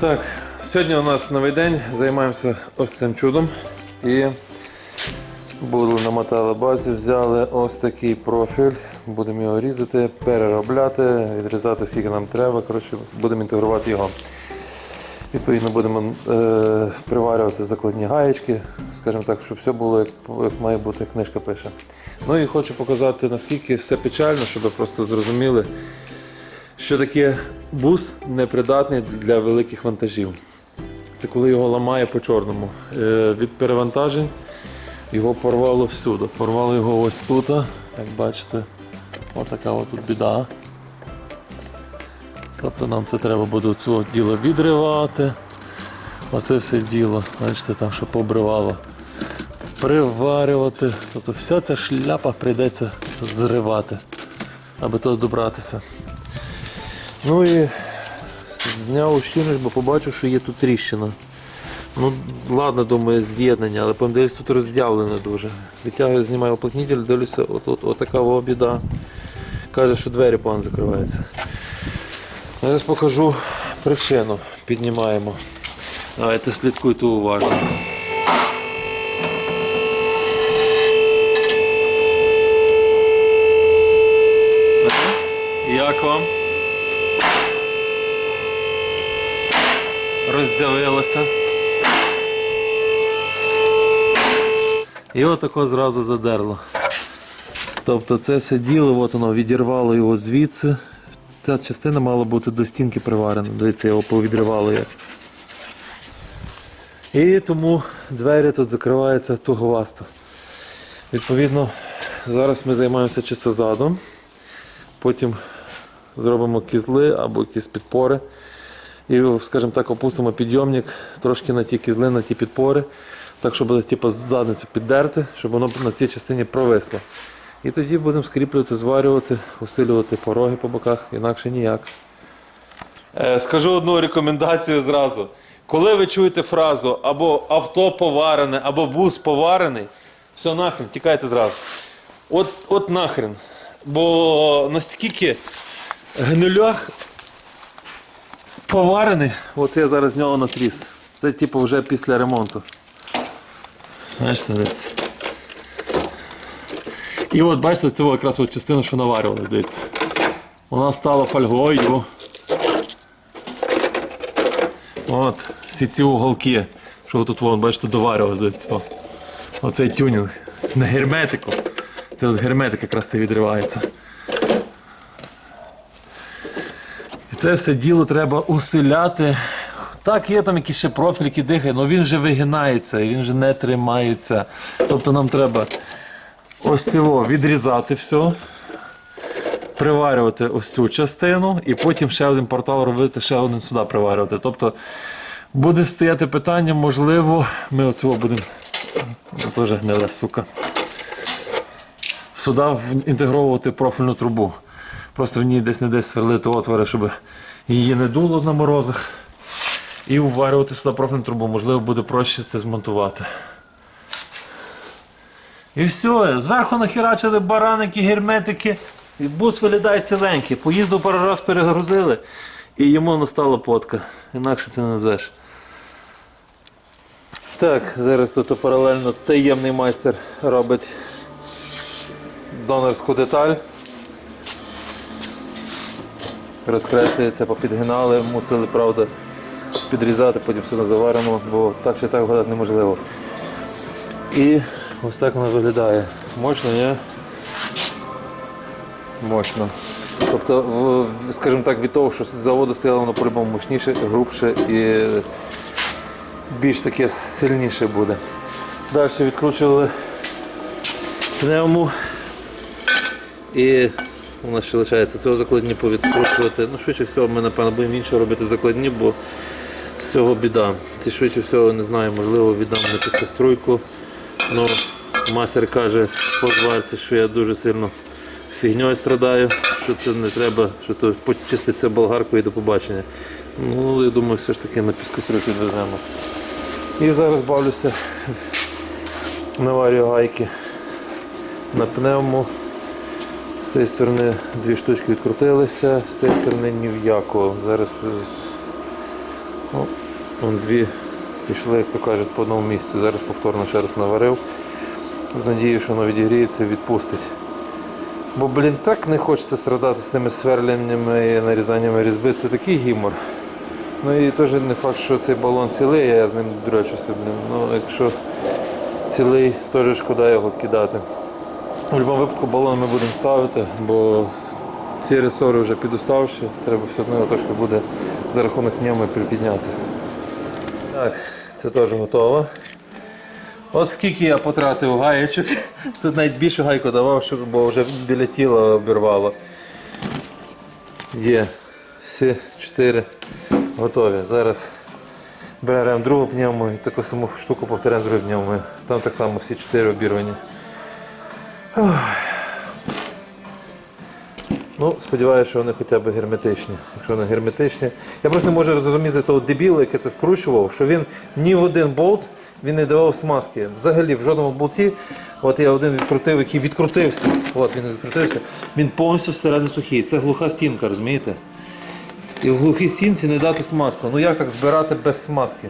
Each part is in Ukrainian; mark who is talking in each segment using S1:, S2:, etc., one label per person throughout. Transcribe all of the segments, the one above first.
S1: Так, сьогодні у нас новий день, займаємося ось цим чудом. І були на металобазі, взяли ось такий профіль, будемо його різати, переробляти, відрізати скільки нам треба. Коротше, будемо інтегрувати його. Відповідно, будемо е, приварювати закладні гаєчки, скажімо так, щоб все було як, як має бути, як книжка пише. Ну і хочу показати, наскільки все печально, щоб просто зрозуміли, що таке бус непридатний для великих вантажів. Це коли його ламає по чорному. Е, від перевантажень його порвало всюди. Порвало його ось тут, як бачите, отака от тут біда. Тобто нам це треба буде цього діло відривати. Оце все діло, бачите, там що побривало. Приварювати. Тобто вся ця шляпа прийдеться зривати, аби то добратися. Ну і зняв щільність, бо побачив, що є тут тріщина. Ну, ладно, думаю, з'єднання, але подивись, тут роздявлено дуже. Витягую, знімаю уплотнитель, дивлюся, от, от, от така біда. Каже, що двері погано закриваються. Зараз покажу причину. Піднімаємо. Давайте слідкуйте уважно. Як вам? Роздявилося. І отако зразу задерло. Тобто це все діло, от воно відірвало його звідси. Ця частина мала бути до стінки приварена. Дивіться, його повідривало як. І тому двері тут закриваються туговасто. Відповідно, зараз ми займаємося чисто задом. Потім зробимо кізли або якісь підпори. І, скажімо так, опустимо підйомник трошки на ті кізли, на ті підпори, так, щоб типу, задницю піддерти, щоб воно на цій частині провисло. І тоді будемо скріплювати, зварювати, усилювати пороги по боках, інакше ніяк.
S2: Е, Скажу одну рекомендацію зразу. Коли ви чуєте фразу або авто поварене, або бус поварений, все нахрен, тікайте зразу. От, от нахрен. Бо наскільки гнилях
S1: Поварений, оце я зараз з нього натріс. Це типу вже після ремонту. Знаєш, дивіться. І от бачите, це якраз от частина, що наварювалась, дивіться. Вона стала фольгою. От, всі ці уголки, що тут вон, бачите, доварювалось, дивіться. Оцей тюнінг. На герметику. Це от герметик якраз це відривається. І це все діло треба усиляти. Так, є там якийсь ще профіль, дихає, але він вже вигинається, він вже не тримається. Тобто нам треба ось цього відрізати все, приварювати ось цю частину, і потім ще один портал робити, ще один сюди приварювати. Тобто буде стояти питання, можливо, ми оцього будемо. Це теж гниле, сука. Сюди інтегровувати профільну трубу. Просто в ній десь не десь сверлити отвори, щоб її не дуло на морозах. І вварювати сюди профільну трубу. Можливо, буде проще це змонтувати. І все, зверху нахерачили бараники, герметики, і бус виглядає ціленький. Поїздив пару раз перегрузили, і йому настала потка. Інакше це не назвеш. Так, зараз тут паралельно таємний майстер робить донорську деталь. Розкреслюється, попідгинали, мусили, правда, підрізати, потім все заваримо, бо так чи так вгадати неможливо. І ось так воно виглядає. Мощно, ні? Мощно. Тобто, скажімо так, від того, що з заводу стояло, воно по-любому мощніше, грубше і більш таке сильніше буде. Далі відкручували пневму. І у нас ще лишається цього закладні повідкручувати. Ну, швидше всього, ми напевно будемо інше робити закладні, бо з цього біда. Це швидше всього не знаю, можливо, віддам на піскоструйку. Ну, мастер каже по зварці, що я дуже сильно фігньою страдаю, що це не треба, що то почиститься болгаркою і до побачення. Ну, я думаю, все ж таки на піскоструйку відвеземо. І зараз бавлюся, наварюю гайки на пневму. Цієї сторони дві штучки відкрутилися, з цієї сторони ні в яку. Зараз О, вон дві пішли, як то кажуть, по одному місці. Зараз повторно ще раз наварив. З надією, що воно відігріється і відпустить. Бо, блін, так не хочеться страдати з тими сверляннями і нарізаннями різьби. Це такий гімор. Ну і теж не факт, що цей балон цілий, я з ним дрочуся, блін. Ну, якщо цілий, теж шкода його кидати. У будь-якому випадку балон ми будемо ставити, бо ці ресори вже підуставші, треба все одно його трошки буде за рахунок ньому припідняти. Так, це теж готово. От скільки я потратив гаєчок. Тут навіть більше гайку давав, бо вже біля тіла обірвало. Є всі чотири готові. Зараз беремо другу пневму і таку саму штуку повторяємо з другою пневмою. Там так само всі чотири обірвані. Ну, сподіваюся, що вони хоча б герметичні. Якщо вони герметичні. Я просто не можу зрозуміти того дебіла, який це скручував, що він ні в один болт він не давав смазки. Взагалі в жодному болті. От я один відкрутив, який відкрутився. От він відкрутився. Він повністю всередині сухий. Це глуха стінка, розумієте? І в глухій стінці не дати смазку. Ну як так збирати без смазки?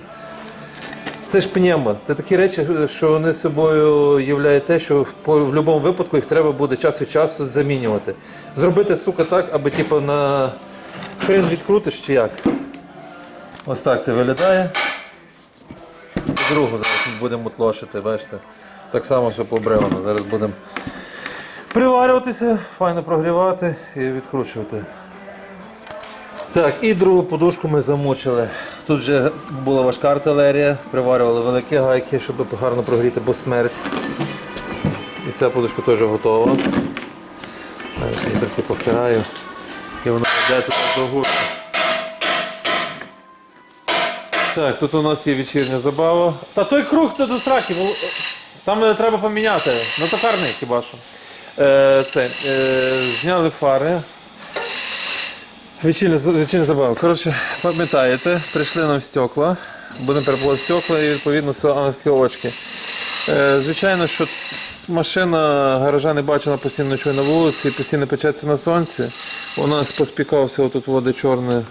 S1: Це ж пневмо. Це такі речі, що вони собою являють те, що по- в будь-якому випадку їх треба буде час від часу замінювати. Зробити, сука, так, аби типу на хрен відкрутиш чи як. Ось так це виглядає. Другу зараз будемо тлошити, бачите. Так само все побревано. Зараз будемо приварюватися, файно прогрівати і відкручувати. Так, і другу подушку ми замучили. Тут вже була важка артилерія, приварювали великі гайки, щоб гарно прогріти, бо смерть. І ця подушка теж готова. Я трохи повтираю. І вона йде тут до гурту. Так, тут у нас є вечірня забава. Та той круг то до сраки, бо там е, треба поміняти. На токарний хіба що. Е, це, е, зняли фари. Вечірня, забава. Коротше, пам'ятаєте, прийшли нам стекла, будемо перебувати стекла і відповідно це ангельські очки. Е, звичайно, що машина гаража не бачила постійно нічого на вулиці, постійно печеться на сонці. У нас поспікався отут води чорне.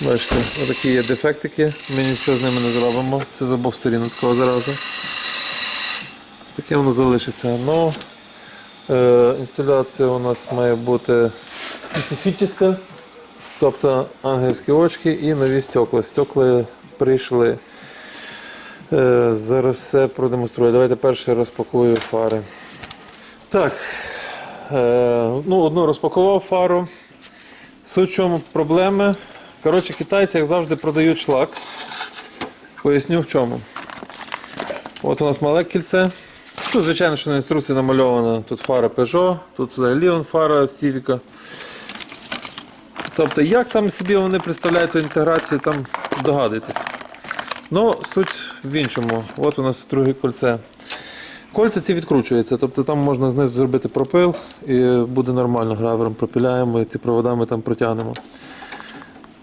S1: Бачите, отакі є дефектики, ми нічого з ними не зробимо. Це з обох сторін такого заразу. Таке воно залишиться. Ну, е, інсталяція у нас має бути специфічна, тобто ангельські очки і нові стекла. Стекла прийшли. Е, зараз все продемонструю. Давайте перше розпакую фари. Так, е, ну, одну розпакував фару. Суть в чому проблеми. Коротше, китайці, як завжди, продають шлак. Поясню в чому. От у нас мале кільце. Тут, звичайно, що на інструкції намальована тут фара Peugeot, тут взагалі фара Civic. Тобто, як там собі вони представляють ту інтеграцію, там догадуйтесь. Ну, суть в іншому. От у нас друге кольце. Кольця ці відкручуються, тобто там можна знизу зробити пропил і буде нормально гравером пропиляємо і ці провода ми там протягнемо.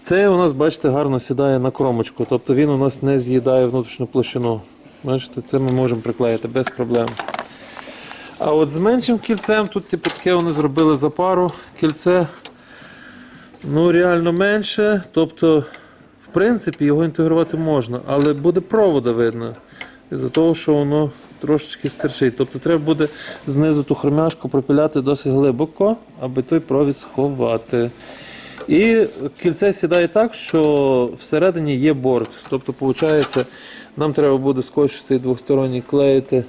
S1: Це у нас, бачите, гарно сідає на кромочку, тобто він у нас не з'їдає внутрішню площину. Бачите, це ми можемо приклеїти без проблем. А от з меншим кільцем, тут типу, таке вони зробили за пару кільце. Ну, реально менше. Тобто, в принципі, його інтегрувати можна, але буде провода видно. Із-за того, що воно трошечки стерчить. Тобто треба буде знизу ту хромяшку пропиляти досить глибоко, аби той провід сховати. І кільце сідає так, що всередині є борт. Тобто, виходить, нам треба буде скотч цей двосторонній клеїти.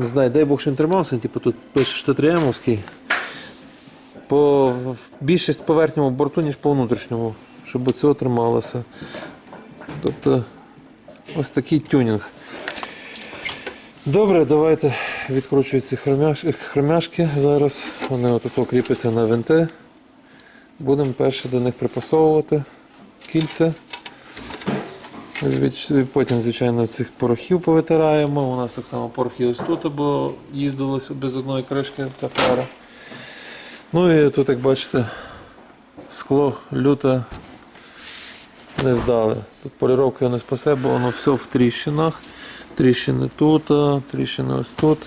S1: Не знаю, дай Бог, що він тримався, типу тут пише, що триємовський. По більшість по верхньому борту, ніж по внутрішньому, щоб цього трималося. Тобто ось такий тюнінг. Добре, давайте відкручую ці хромяш- хромяшки зараз. Вони отут кріпляться на винти. Будемо перше до них припасовувати кільце. Потім, звичайно, цих порохів повитираємо. У нас так само порохи ось тут, бо їздилося без одної кришки ця фара. Ну і тут, як бачите, скло люте не здали. Тут поліровка не спасе, бо воно все в тріщинах. Тріщини тут, тріщини ось тут.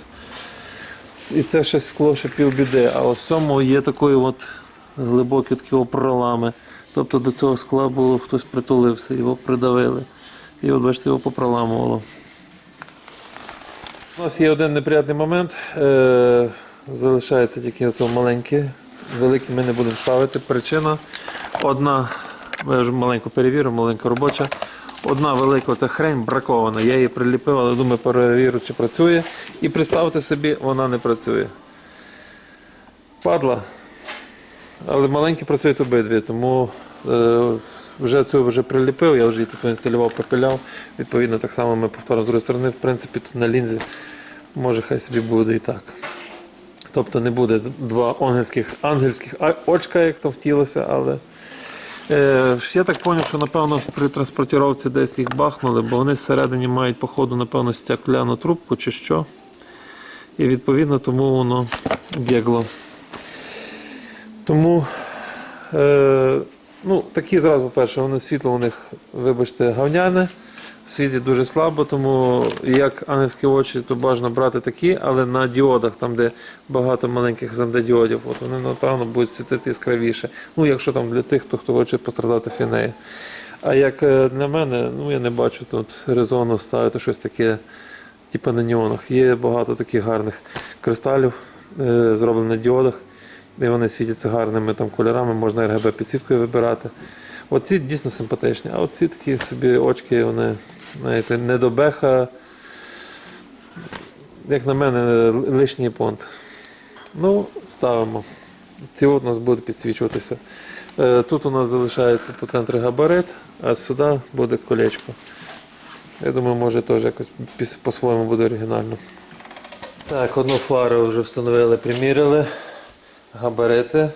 S1: І це ще скло ще півбіди. А ось в цьому є такої от глибокі такі пролами. Тобто до цього скла було хтось притулився, його придавили. І от бачите, його попроламувало. У нас є один неприятний момент. Залишається тільки ото маленькі. Великі ми не будемо ставити. Причина одна, я вже маленьку перевірю, маленька робоча. Одна велика оця хрень бракована. Я її приліпив, але думаю, перевірю, чи працює. І представте собі, вона не працює. Падла. Але маленькі працюють обидві, тому е, вже цю вже приліпив, я вже її тут інсталював, попиляв. Відповідно, так само ми повторимо з другої сторони, в принципі, тут на лінзі може хай собі буде і так. Тобто не буде два ангельських, ангельських очка, як то втілося, але е, я так зрозумів, що напевно при транспортировці десь їх бахнули, бо вони всередині мають, походу, напевно, стекляну трубку чи що. І відповідно тому воно бігло. Тому е, ну, такі зразу, по-перше, вони світло у них, вибачте, гавняне. Світить дуже слабо, тому як ангельські очі, то бажано брати такі, але на діодах, там, де багато маленьких замдедіодів, от вони, напевно, будуть світити яскравіше. Ну, якщо там для тих, хто, хто хоче пострадати фінею. А як е, для мене, ну я не бачу тут резону ставити щось таке, типу на неонах. Є багато таких гарних кристалів, е, зроблені на діодах, і вони світяться гарними там кольорами, можна RGB підсвіткою вибирати. Оці дійсно симпатичні, а оці такі собі очки, вони, знаєте, беха. Як на мене, лишній понт. Ну, ставимо. Ці от у нас будуть підсвічуватися. Е, Тут у нас залишається по центру габарит, а сюди буде колечко. Я думаю, може теж якось по-своєму буде оригінально. Так, одну фару вже встановили, приміряли. Габарити.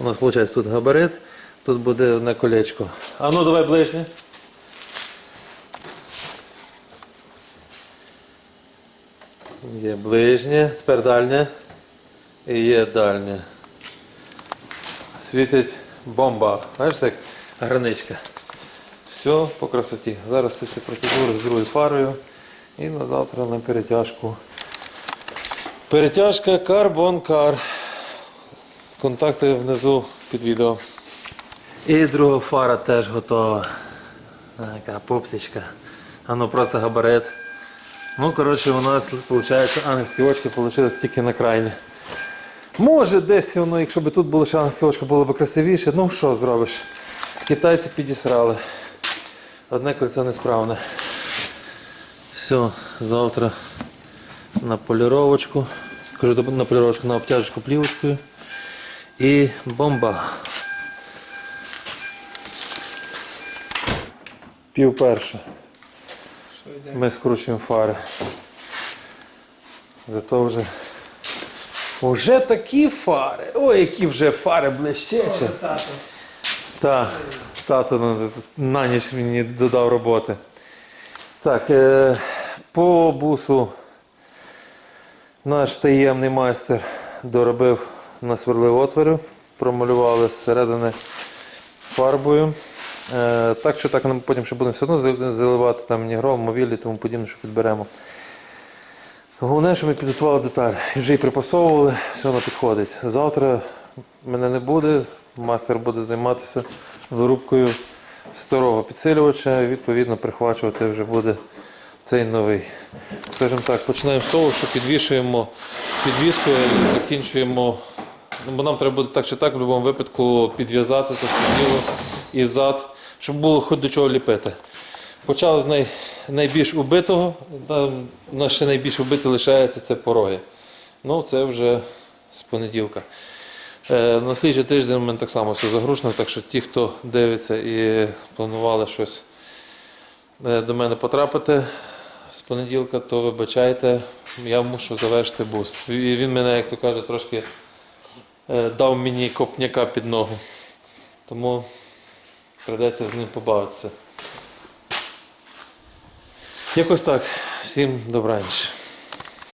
S1: У нас виходить тут габарит, тут буде одне колечко. А ну давай ближнє. Є ближнє, тепер дальнє. І є дальнє. Світить бомба. Знаєш так? Граничка. Все по красоті. Зараз ці всі процедури з другою парою. І на завтра на перетяжку. Перетяжка Car. Контакти внизу під відео. І друга фара теж готова. Така попсичка. Ну просто габарит. Ну, коротше, у нас виходить, ангельські очки вийшли тільки на крайні. Може, десь воно, якщо б тут було ще ангельське очко, було б красивіше. Ну що зробиш? Китайці підісрали. Одне кольцо несправне. Все, завтра на поліровочку. Кажу, на поліровочку, на обтяжечку плівочкою. І бомба. Пів перша. Ми скручуємо фари. Зато вже. Уже такі фари. Ой, які вже фари блищечі. Так, тато на, на ніч мені додав роботи. Так, е, по бусу наш таємний майстер доробив насверлив отворів, промалювали зсередини фарбою. Е, так що так нам потім ще будемо все одно заливати там нігром, мовілі і тому подібне, що підберемо. Головне, що ми підготували деталь. Вже її припасовували, все воно підходить. Завтра мене не буде, мастер буде займатися вирубкою старого підсилювача і відповідно прихвачувати вже буде цей новий. Скажімо так, починаємо з того, що підвішуємо підвіскою і закінчуємо. Ну, бо нам треба буде так чи так в будь-якому випадку підв'язати це все діло і зад, щоб було хоч до чого ліпити. Почали з най, найбільш убитого, там ще найбільш убити лишається це пороги. Ну, це вже з понеділка. Е, на слідчий тиждень у мене так само все загрушено, так що ті, хто дивиться і планували щось е, до мене потрапити з понеділка, то вибачайте, я мушу завершити буст. Він мене, як то каже, трошки е, дав мені копняка під ногу. Тому прийдеться з ним побавитися. Якось так. Всім добраніч.